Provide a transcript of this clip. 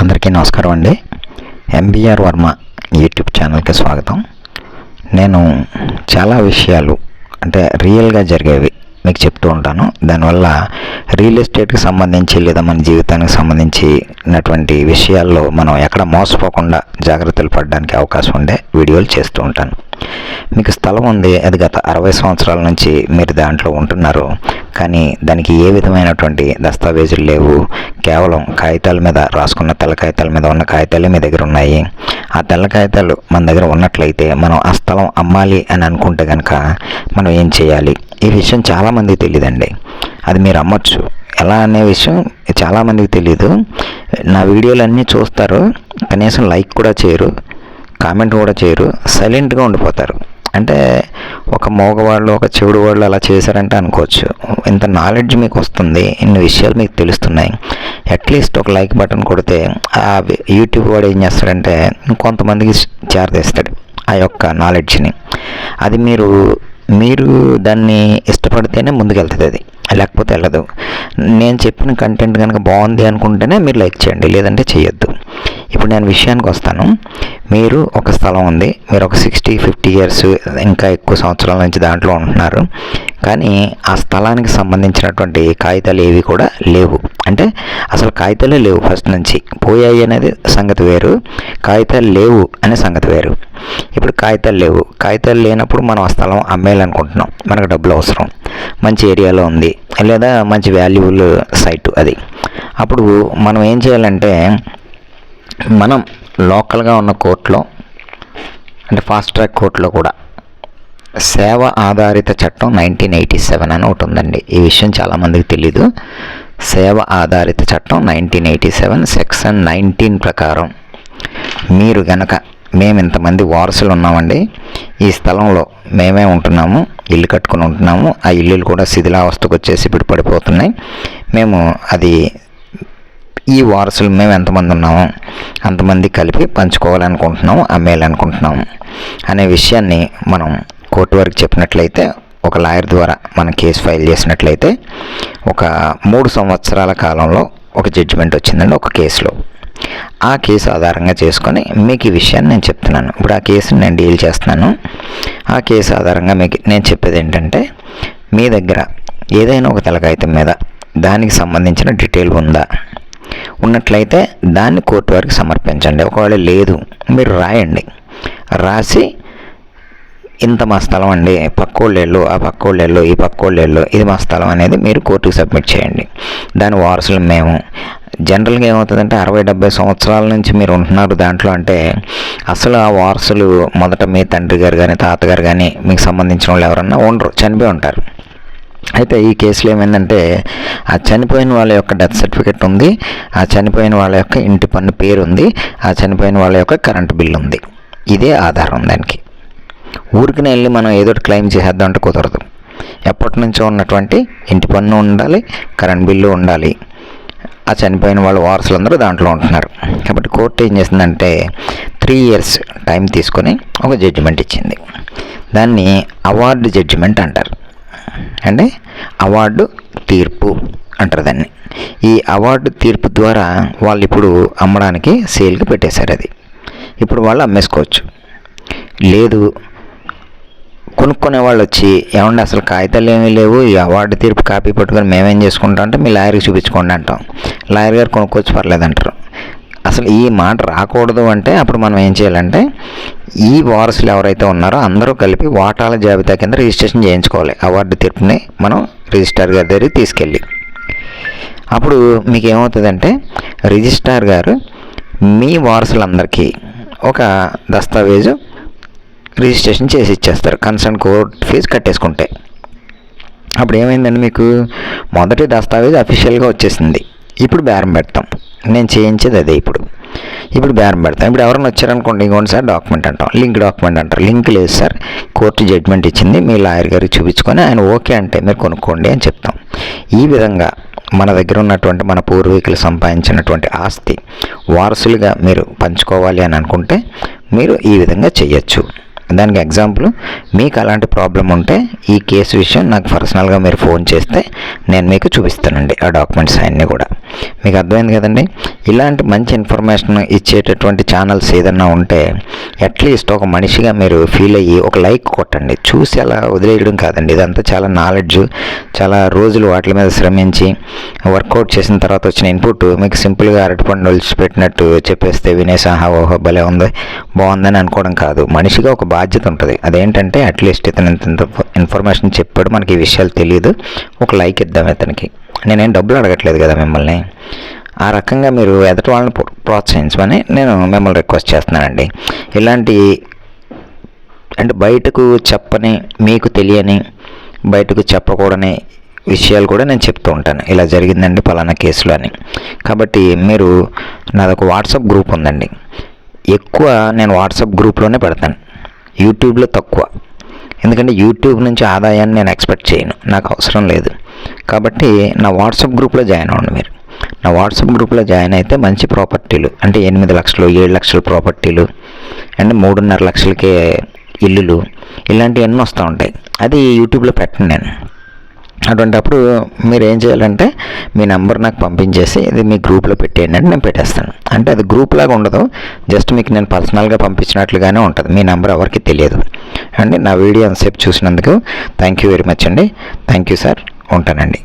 అందరికీ నమస్కారం అండి. ఎంబీఆర్ వర్మ యూట్యూబ్ ఛానల్కి స్వాగతం. నేను చాలా విషయాలు అంటే రియల్గా జరిగేవి మీకు చెప్తూ ఉంటాను. దానివల్ల రియల్ ఎస్టేట్కి సంబంధించి లేదా మన జీవితానికి సంబంధించినటువంటి విషయాల్లో మనం ఎక్కడ మోసపోకుండా జాగ్రత్తలు పడడానికి అవకాశం ఉండే వీడియోలు చేస్తూ ఉంటాను. మీకు స్థలం ఉంది అది గత అరవై సంవత్సరాల నుంచి మీరు దాంట్లో ఉంటున్నారు. కానీ దానికి ఏ విధమైనటువంటి దస్తావేజులు లేవు. కేవలం కాగితాల మీద రాసుకున్న తెల్ల కాగితాల మీద ఉన్న కాగితాలే మీ దగ్గర ఉన్నాయి. ఆ తెల్ల కాగితాలు మన దగ్గర ఉన్నట్లయితే మనం ఆ స్థలం అమ్మాలి అని అనుకుంటే కనుక మనం ఏం చేయాలి? ఈ విషయం చాలామందికి తెలియదండి అది మీరు అమ్మొచ్చు. ఎలా అనే విషయం చాలామందికి తెలియదు నా వీడియోలు అన్నీ చూస్తారు. కనీసం లైక్ కూడా చేయరు. కామెంట్ కూడా చేయరు. సైలెంట్గా ఉండిపోతారు. అంటే ఒక మగవాళ్ళు ఒక చెవుడు వాళ్ళు అలా చేశారంటే అనుకోవచ్చు. ఇంత నాలెడ్జ్ మీకు వస్తుంది ఇన్ని విషయాలు మీకు తెలుస్తున్నాయి. అట్లీస్ట్ ఒక లైక్ బటన్ కొడితే ఆ యూట్యూబ్ వాడు ఏం చేస్తాడంటే కొంతమందికి చేరదీస్తాడు ఆ యొక్క నాలెడ్జ్ని అది మీరు మీరు దాన్ని ఇష్టపడితేనే ముందుకెళ్తుంది అది. లేకపోతే వెళ్ళదు. నేను చెప్పిన కంటెంట్ కనుక బాగుంది అనుకుంటేనే మీరు లైక్ చేయండి లేదంటే చేయొద్దు. ఇప్పుడు నేను విషయానికి వస్తాను. మీరు ఒక స్థలం ఉంది. మీరు ఒక సిక్స్టీ ఫిఫ్టీ ఇయర్స్ ఇంకా ఎక్కువ సంవత్సరాల నుంచి దాంట్లో ఉంటున్నారు. కానీ ఆ స్థలానికి సంబంధించినటువంటి కాగితాలు ఏవి కూడా లేవు. అంటే అసలు కాగితాలే లేవు ఫస్ట్ నుంచి. పోయాయి అనేది సంగతి వేరు. కాగితాలు లేవు అనే సంగతి వేరు. ఇప్పుడు కాగితాలు లేవు. కాగితాలు లేనప్పుడు మనం ఆ స్థలం అమ్మేయాలనుకుంటున్నాం. మనకు డబ్బులు అవసరం. మంచి ఏరియాలో ఉంది. లేదా మంచి వాల్యుబుల్ సైట్ అది. అప్పుడు మనం ఏం చేయాలంటే మనం లోకల్గా ఉన్న కోర్టులో అంటే ఫాస్ట్ ట్రాక్ కోర్టులో కూడా సేవ ఆధారిత చట్టం నైన్టీన్ ఎయిటీ సెవెన్ అని ఒకటి ఉందండి. ఈ విషయం చాలామందికి తెలీదు. సేవ ఆధారిత చట్టం nineteen eighty seven section nineteen ప్రకారం మీరు గనక మేము ఇంతమంది వారసులు ఉన్నామండి. ఈ స్థలంలో మేమే ఉంటున్నాము ఇల్లు కట్టుకుని ఉంటున్నాము. ఆ ఇల్లులు కూడా శిథిలావస్థకు వచ్చేసి ఇప్పుడు పడిపోతున్నాయి మేము అది ఈ వారసులు మేము ఎంతమంది ఉన్నాము అంతమంది కలిపి పంచుకోవాలనుకుంటున్నాము అమ్మేయాలనుకుంటున్నాము అనే విషయాన్ని మనం కోర్టు వరకు చెప్పినట్లయితే ఒక లాయర్ ద్వారా మనం కేసు ఫైల్ చేసినట్లయితే ఒక మూడు సంవత్సరాల కాలంలో ఒక జడ్జిమెంట్ వచ్చిందండి ఒక కేసులో. ఆ కేసు ఆధారంగా చేసుకొని మీకు ఈ విషయాన్ని నేను చెప్తున్నాను. ఇప్పుడు ఆ కేసుని నేను డీల్ చేస్తున్నాను. ఆ కేసు ఆధారంగా మీకు నేను చెప్పేది ఏంటంటే మీ దగ్గర ఏదైనా ఒక తలకాయితం మీద దానికి సంబంధించిన డీటెయిల్ ఉందా? ఉన్నట్లయితే దాన్ని కోర్టు వారికి సమర్పించండి. ఒకవేళ లేదు మీరు రాయండి. రాసి ఇంత మా స్థలం అండి పక్కోళ్ళేళ్ళు ఆ పక్కోళ్ళేళ్ళు ఈ పక్కోళ్ళేళ్ళు ఇది మా స్థలం అనేది మీరు కోర్టుకు సబ్మిట్ చేయండి. దాని వారసులు మేము. జనరల్గా ఏమవుతుందంటే అరవై డెబ్బై సంవత్సరాల నుంచి మీరు ఉంటున్నారు దాంట్లో అంటే అసలు ఆ వారసులు మొదట మీ తండ్రి గారు కానీ తాతగారు కానీ మీకు సంబంధించిన వాళ్ళు ఎవరన్నా ఉండరు చనిపోయి ఉంటారు. అయితే ఈ కేసులో ఏమైందంటే ఆ చనిపోయిన వాళ్ళ యొక్క డెత్ సర్టిఫికెట్ ఉంది ఆ చనిపోయిన వాళ్ళ యొక్క ఇంటి పన్ను పేరు ఉంది ఆ చనిపోయిన వాళ్ళ యొక్క కరెంటు బిల్ ఉంది ఇదే ఆధారం దానికి. ఊరికి వెళ్ళి మనం ఏదో క్లెయిమ్ చేసేద్దాం అంటే కుదరదు. ఎప్పటి నుంచో ఉన్నటువంటి ఇంటి పన్ను ఉండాలి కరెంట్ బిల్లు ఉండాలి. ఆ చనిపోయిన వాళ్ళ వారసులందరూ దాంట్లో ఉంటున్నారు. కాబట్టి కోర్టు ఏం చేసిందంటే త్రీ ఇయర్స్ టైం తీసుకొని ఒక జడ్జిమెంట్ ఇచ్చింది. దాన్ని అవార్డు జడ్జిమెంట్ అంటారు. అంటే అవార్డు తీర్పు అంటారు దాన్ని. ఈ అవార్డు తీర్పు ద్వారా వాళ్ళు ఇప్పుడు అమ్మడానికి సేల్కి పెట్టేశారు అది. ఇప్పుడు వాళ్ళు అమ్మేసుకోవచ్చు. లేదు కొనుక్కునే వాళ్ళు వచ్చి ఏమంటే అసలు కాగితాలు ఏమీ లేవు ఈ అవార్డు తీర్పు కాపీ పట్టుకొని మేమేం చేసుకుంటాం? అంటే మీ లాయర్కి చూపించుకోండి అంటాం. లాయర్ గారు కొనుక్కోవచ్చు పర్లేదు అంటారు అసలు ఈ మాట రాకూడదు అంటే అప్పుడు మనం ఏం చేయాలంటే ఈ వారసులు ఎవరైతే ఉన్నారో అందరూ కలిపి వాటాల జాబితా కింద రిజిస్ట్రేషన్ చేయించుకోవాలి. అవార్డు తీర్పుని మనం రిజిస్టార్ గారి దగ్గరికి తీసుకెళ్ళి. అప్పుడు మీకు ఏమవుతుందంటే రిజిస్ట్రార్ గారు మీ వారసులందరికీ ఒక దస్తావేజు రిజిస్ట్రేషన్ చేసి ఇచ్చేస్తారు. కన్సర్న్ కోర్ట్ ఫీజు కట్టేసుకుంటే. అప్పుడు ఏమైందండి మీకు? మొదటి దస్తావేజ్ అఫీషియల్గా వచ్చేసింది. ఇప్పుడు బేరం పెడతాం. నేను చేయించేది అదే ఇప్పుడు. ఇప్పుడు బేరం పెడతాం. ఇప్పుడు ఎవరైనా వచ్చారనుకోండి ఇంకోండి సార్ డాక్యుమెంట్ అంటాం. లింక్ డాక్యుమెంట్ అంటారు. లింక్ లేదు సార్. కోర్టు జడ్జ్మెంట్ ఇచ్చింది. మీ లాయర్ గారు చూపించుకొని ఆయన ఓకే అంటే మీరు కొనుక్కోండి అని చెప్తాం. ఈ విధంగా మన దగ్గర ఉన్నటువంటి మన పూర్వీకులు సంపాదించినటువంటి ఆస్తి వారసులుగా మీరు పంచుకోవాలి అని అనుకుంటే మీరు ఈ విధంగా చేయొచ్చు. దానికి ఎగ్జాంపుల్ మీకు అలాంటి ప్రాబ్లం ఉంటే ఈ కేసు విషయం నాకు పర్సనల్గా మీరు ఫోన్ చేస్తే నేను మీకు చూపిస్తానండి ఆ డాక్యుమెంట్స్ అన్నీ కూడా. మీకు అర్థమైంది కదండి? ఇలాంటి మంచి ఇన్ఫర్మేషన్ ఇచ్చేటటువంటి ఛానల్స్ ఏదన్నా ఉంటే అట్లీస్ట్ ఒక మనిషిగా మీరు ఫీల్ అయ్యి ఒక లైక్ కొట్టండి. చూసి అలా వదిలేయడం కాదండి. ఇదంతా చాలా నాలెడ్జ్ చాలా రోజులు వాటి మీద శ్రమించి వర్కౌట్ చేసిన తర్వాత వచ్చిన ఇన్పుట్ మీకు సింపుల్గా అరటిపండు ఒలిచి పెట్టినట్టు చెప్పేస్తే వినేసి ఓహో భలే ఉంది బాగుందని అనుకోవడం కాదు. మనిషిగా ఒక బాధ్యత ఉంటుంది. అదేంటంటే అట్లీస్ట్ ఇతను ఇంత ఇన్ఫర్మేషన్ చెప్పాడు మనకి ఈ విషయాలు తెలియదు ఒక లైక్ ఇద్దాం ఇతనికి. నేనేం డబ్బులు అడగట్లేదు కదా మిమ్మల్ని. ఆ రకంగా మీరు ఎదటి వాళ్ళని ప్రో- ప్రోత్సహించమని నేను మిమ్మల్ని రిక్వెస్ట్ చేస్తున్నానండి. ఇలాంటి అంటే బయటకు చెప్పని మీకు తెలియని బయటకు చెప్పకూడని విషయాలు కూడా నేను చెప్తూ ఉంటాను. ఇలా జరిగిందండి పలానా కేసులో అని. కాబట్టి మీరు నాదొక వాట్సాప్ గ్రూప్ ఉందండి. ఎక్కువ నేను వాట్సాప్ గ్రూప్లోనే పెడతాను. యూట్యూబ్లో తక్కువ. ఎందుకంటే యూట్యూబ్ నుంచి ఆదాయాన్ని నేను ఎక్స్పెక్ట్ చేయను. నాకు అవసరం లేదు. కాబట్టి నా వాట్సాప్ గ్రూప్లో జాయిన్ అవ్వండి మీరు. నా వాట్సాప్ గ్రూప్లో జాయిన్ అయితే మంచి ప్రాపర్టీలు అంటే ఎనిమిది లక్షలు ఏడు లక్షల ప్రాపర్టీలు అండ్ మూడున్నర లక్షలకే ఇల్లులు ఇలాంటివి ఎన్నో వస్తూ ఉంటాయి. అది యూట్యూబ్లో పెట్టను నేను. అటువంటప్పుడు మీరు ఏం చేయాలంటే మీ నెంబర్ నాకు పంపించేసి ఇది మీ గ్రూప్లో పెట్టేయండి అంటే నేను పెట్టేస్తాను. అంటే అది గ్రూప్ లాగా ఉండదు జస్ట్ మీకు నేను పర్సనల్గా పంపించినట్లుగానే ఉంటుంది. మీ నెంబర్ ఎవరికి తెలియదు. అండి నా వీడియో అంతసేపు చూసినందుకు థ్యాంక్ యూ వెరీ మచ్ అండి. Thank you sir. ఉంటానండి.